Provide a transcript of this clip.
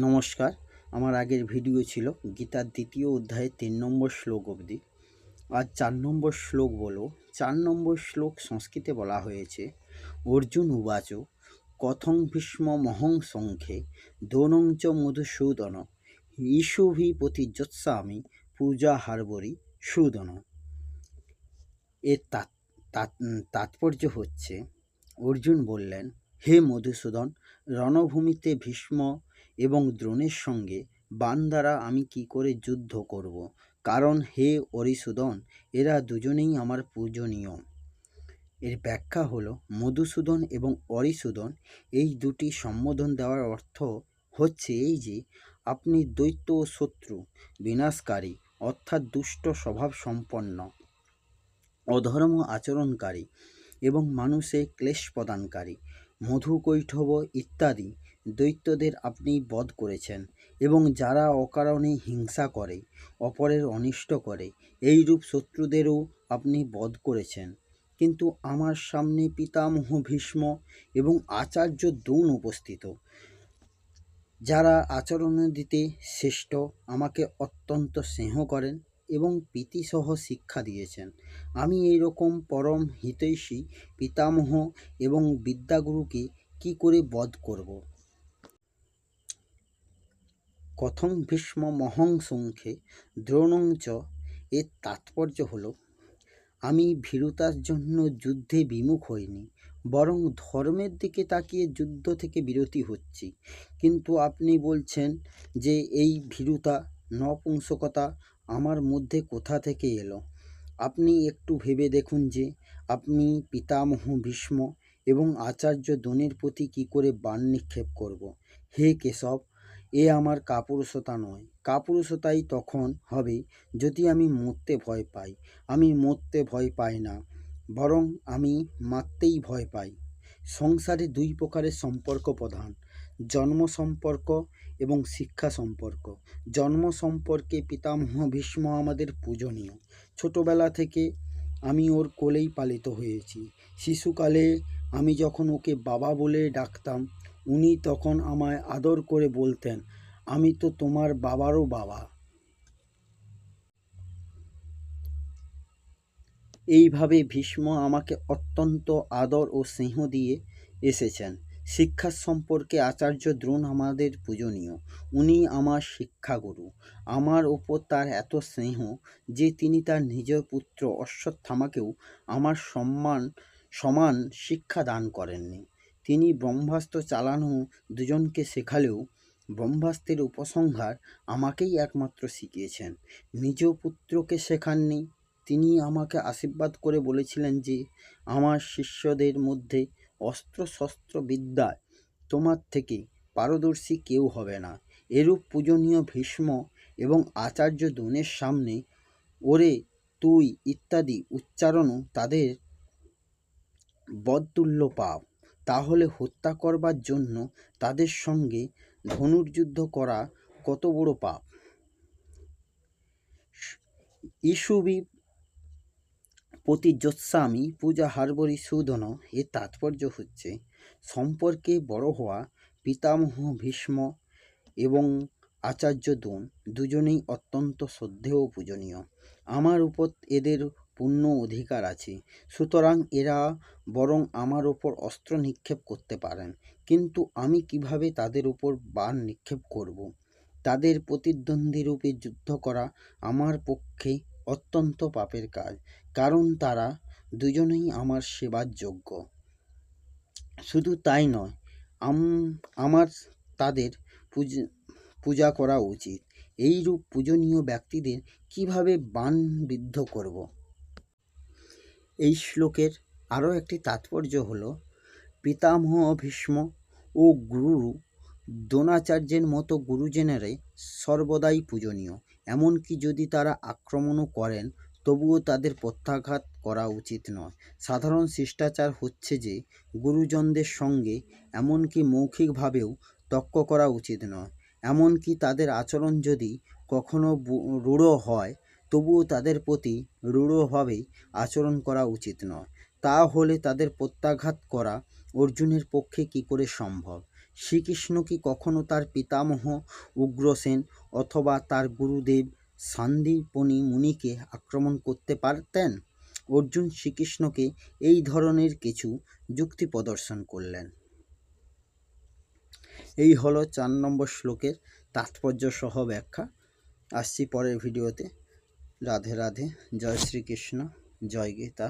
নমস্কার। আমার আগের ভিডিও ছিল গীতার দ্বিতীয় অধ্যায়ে তিন নম্বর শ্লোক অবধি। আর চার নম্বর শ্লোক বলো, চার নম্বর শ্লোক সংস্কৃতে বলা হয়েছে, অর্জুন উবাচ, কথং ভীষ্ম মহং সংখ্যে দোনং চ মধুসূদন ইসুভি প্রতিযোৎসামি পূজা হারবরি সুদন। এর তাৎ- তাৎ- তাৎপর্য হচ্ছে, অর্জুন বললেন, হে মধুসূদন, রণভূমিতে ভীষ্ম এবং দ্রোণের সঙ্গে বাণ দ্বারা আমি কি করে যুদ্ধ করব? কারণ হে অরিসূদন, এরা দুজনেই আমার পূজনীয়। এর ব্যাখ্যা হলো, মধুসূদন এবং অরিসূদন এই দুটি সম্বোধন দেওয়ার অর্থ হচ্ছে এই যে, আপনি দৈত্য ও শত্রু, বিনাশকারী, অর্থাৎ দুষ্ট স্বভাব সম্পন্ন, অধর্ম আচরণকারী এবং মানুষে ক্লেশ প্রদানকারী মধু কৈঠব ইত্যাদি দৈত্যদের আপনি বধ করেছেন এবং যারা অকারণে হিংসা করে, অপরের অনিষ্ট করে, এইরূপ শত্রুদেরও আপনি বধ করেছেন। কিন্তু আমার সামনে পিতামহ ভীষ্ম এবং আচার্য দ্রোণ উপস্থিত। যারা আচরণ দিতে শ্রেষ্ঠ, আমাকে অত্যন্ত স্নেহ করেন এবং প্রীতিসহ শিক্ষা দিয়েছেন। আমি এই রকম পরম হিতৈষী পিতামহ এবং বিদ্যাগুরুকে কি করে বধ করব? কথং ভীষ্ম মহং সংখ্যে দ্রোণং চ। এর তাৎপর্য হল, আমি ভীরুতার জন্য যুদ্ধে বিমুখ হইনি, বরং ধর্মের দিকে তাকিয়ে যুদ্ধ থেকে বিরতি হচ্ছি। কিন্তু আপনি বলছেন যে এই ভীরুতা, নপুংসকতা আমার মধ্যে কোথা থেকে এলো? আপনি একটু ভেবে দেখুন যে আপনি পিতামহ ভীষ্ম এবং আচার্য দ্রোণের প্রতি কী করে বাণ নিক্ষেপ করব। হে কেশব এ আমার কাপুরুষতা নয়। কাপুরুষতাই তখন হবে যদি আমি মরতে ভয় পাই। আমি মরতে ভয় পাই না, বরং আমি মারতেই ভয় পাই। সংসারে দুই প্রকারের সম্পর্ক প্রধান, জন্ম সম্পর্ক এবং শিক্ষা সম্পর্ক। জন্ম সম্পর্কে পিতামহ ভীষ্ম আমাদের পূজনীয়। ছোটবেলা থেকে আমি ওর কোলেই পালিত হয়েছি। শিশুকালে আমি যখন ওকে বাবা বলে ডাকতাম উনি তখন আমায় আদর করে বলতেন, আমি তো তোমার বাবারও বাবা। এইভাবে ভীষ্ম আমাকে অত্যন্ত আদর ও স্নেহ দিয়ে এসেছেন। শিক্ষার সম্পর্কে আচার্য দ্রোণ আমাদের পূজনীয়। উনি আমার শিক্ষাগুরু। আমার ওপর তার এত স্নেহ যে তিনি তার নিজ পুত্র অশ্বত্থামাকেও আমার সম্মান, সমান শিক্ষা দান করেননি। তিনি ব্রহ্মাস্ত্র চালানো দুজনকে শেখালেও ব্রহ্মাস্ত্রের উপসংহার আমাকেই একমাত্র শিখিয়েছেন। নিজ পুত্রকে শেখাননি। তিনি আমাকে আশীর্বাদ করে বলেছিলেন যে, আমার শিষ্যদের মধ্যে অস্ত্রশস্ত্র বিদ্যায় তোমার থেকে পারদর্শী কেউ হবে না। এরূপ পূজনীয় ভীষ্ম এবং আচার্য দ্রোণের সামনে ওরে, তুই ইত্যাদি উচ্চারণও তাদের বদতুল্য পাপ। তাহলে হত্যা করবার জন্য তাদের সঙ্গে ধনুর্যুদ্ধ করা কত বড় পাপ? ইসুবি প্রতি প্রতিযোৎসামি পূজা, হারবরি, সুদন এর তাৎপর্য হচ্ছে সম্পর্কে বড় হওয়া পিতামহ ভীষ্ম এবং আচার্য দ্রোণ দুজনেই অত্যন্ত শ্রদ্ধেয় পূজনীয়। আমার উপর এদের পূর্ণ অধিকার আছে। সুতরাং এরা বরং আমার ওপর অস্ত্র নিক্ষেপ করতে পারেন। কিন্তু আমি কীভাবে তাদের উপর বান নিক্ষেপ করব। তাদের প্রতিদ্বন্দ্বী রূপে যুদ্ধ করা আমার পক্ষে অত্যন্ত পাপের কাজ, কারণ তারা দুজনেই আমার সেবার যোগ্য। শুধু তাই নয়, আম, আমার তাদের পূজ করা উচিত। এইরূপ পূজনীয় ব্যক্তিদের কীভাবে বাণ বিদ্ধ করব? এই শ্লোকের আরও একটি তাৎপর্য হল, পিতামহ ভীষ্ম ও গুরু দ্রোণাচার্যের মতো গুরুজনেরাই সর্বদাই পূজনীয়। এমনকি যদি তারা আক্রমণও করেন, তবুও তাদের প্রত্যাঘাত করা উচিত নয়। সাধারণ শিষ্টাচার হচ্ছে যে, গুরুজনদের সঙ্গে এমনকি মৌখিকভাবেও তর্ক করা উচিত নয়। এমনকি তাদের আচরণ যদি কখনো রূঢ় হয় তবুও তাদের প্রতি রূঢ়ভাবেই আচরণ করা উচিত নয়। তা হলে তাদের প্রত্যাঘাত করা অর্জুনের পক্ষে কি করে সম্ভব? শ্রীকৃষ্ণ কি কখনো তার পিতামহ উগ্রসেন অথবা তার গুরুদেব সান্দীপনি মুনিকে আক্রমণ করতে পারতেন? অর্জুন শ্রীকৃষ্ণকে এই ধরনের কিছু যুক্তি প্রদর্শন করলেন। এই হলো চার নম্বর শ্লোকের তাৎপর্য সহ ব্যাখ্যা। আসছি পরের ভিডিওতে। রাধে রাধে জয় শ্রীকৃষ্ণ জয় গীতা।